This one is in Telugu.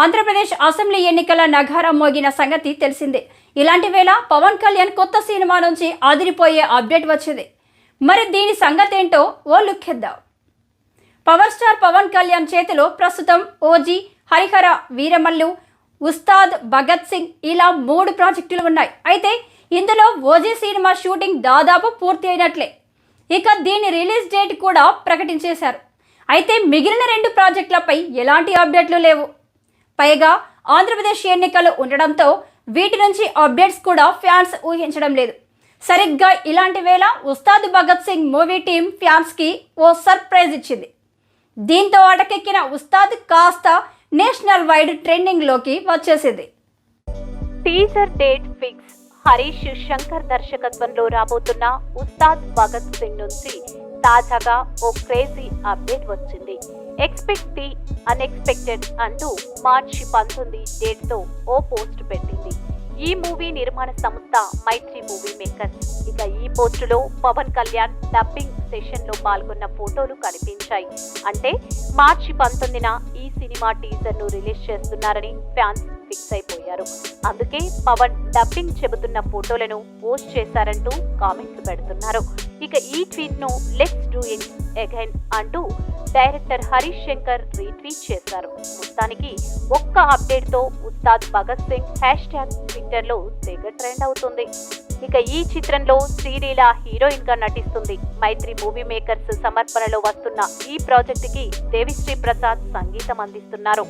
ఆంధ్రప్రదేశ్ అసెంబ్లీ ఎన్నికల నగారం మోగిన సంగతి తెలిసిందే. ఇలాంటి వేళ పవన్ కళ్యాణ్ కొత్త సినిమా నుంచి అదిరిపోయే అప్డేట్ వచ్చింది. మరి దీని సంగతి ఏంటో ఓ లుక్కిద్దాం పవర్ స్టార్ పవన్ కళ్యాణ్ చేతిలో ప్రస్తుతం ఓజీ హరిహర వీరమల్లు ఉస్తాద్ భగత్ సింగ్ ఇలా మూడు ప్రాజెక్టులు ఉన్నాయి. అయితే ఇందులో ఓజీ సినిమా షూటింగ్ దాదాపు పూర్తి అయినట్లే. ఇక దీని రిలీజ్ డేట్ కూడా ప్రకటించేశారు. అయితే మిగిలిన రెండు ప్రాజెక్టులపై ఎలాంటి అప్డేట్లు లేవు. పైగా ఆంధ్రప్రదేశ్ ఎన్నికలు ఉండడంతో వీటి నుంచి అప్డేట్స్ కూడా ఫ్యాన్స్ ఊహించడం లేదు. సరిగ్గా ఇలాంటి వేళ ఉస్తాద్ భగత్ సింగ్ మూవీ టీం ఫ్యాన్స్కి ఓ సర్ప్రైజ్ ఇచ్చింది. దీంతో అటకెక్కిన ఉస్తాద్ కాస్త నేషనల్ వైడ్ ట్రెండింగ్లోకి వచ్చేసింది. Teaser date fix. Harish Shankar దర్శకత్వంలో రాబోతున్న ఉస్తాద్ భగత్ సింగ్ నుంచి తాజాగా ఓ క్రేజీ అప్డేట్ వచ్చింది. ఎక్స్పెక్ట్ ది అన్ఎక్స్పెక్టెడ్ అంటూ మార్చి పంతొమ్మిది డేట్తో ఓ పోస్ట్ పెట్టింది. ఈ మూవీ నిర్మాణ సంస్థ మైత్రి మూవీ మేకర్స్. ఇక ఈ పోస్టులో పవన్ కళ్యాణ్ డబ్బింగ్ సెషన్లో పాల్గొన్న ఫోటోలు కనిపించాయి. అంటే మార్చి పంతొమ్మిదిన ఈ సినిమా టీజర్ను రిలీజ్ చేస్తున్నారని ఫ్యాన్స్ ఫిక్స్ అయిపోయారు. అందుకే పవన్ డబ్బింగ్ చెబుతున్న ఫోటోలను పోస్ట్ చేశారంటూ కామెంట్లు పెడుతున్నారు. ఇక ఈ ట్వీట్ను లెట్స్ డూ ఇట్ అగైన్ అంటూ డైరెక్టర్ హరీష్ శంకర్ రీట్వీట్ చేశారు. మొత్తానికి ఒక్క అప్డేట్తో ఉస్తాద్ భగత్ సింగ్ హ్యాష్ ట్యాగ్ ట్విట్టర్లో తెగ ట్రెండ్ అవుతుంది. ఇక ఈ చిత్రంలో శ్రీలీల హీరోయిన్గా నటిస్తుంది. మైత్రి మూవీ మేకర్స్ సమర్పణలో వస్తున్న ఈ ప్రాజెక్ట్కి దేవిశ్రీ ప్రసాద్ సంగీతం అందిస్తున్నారు.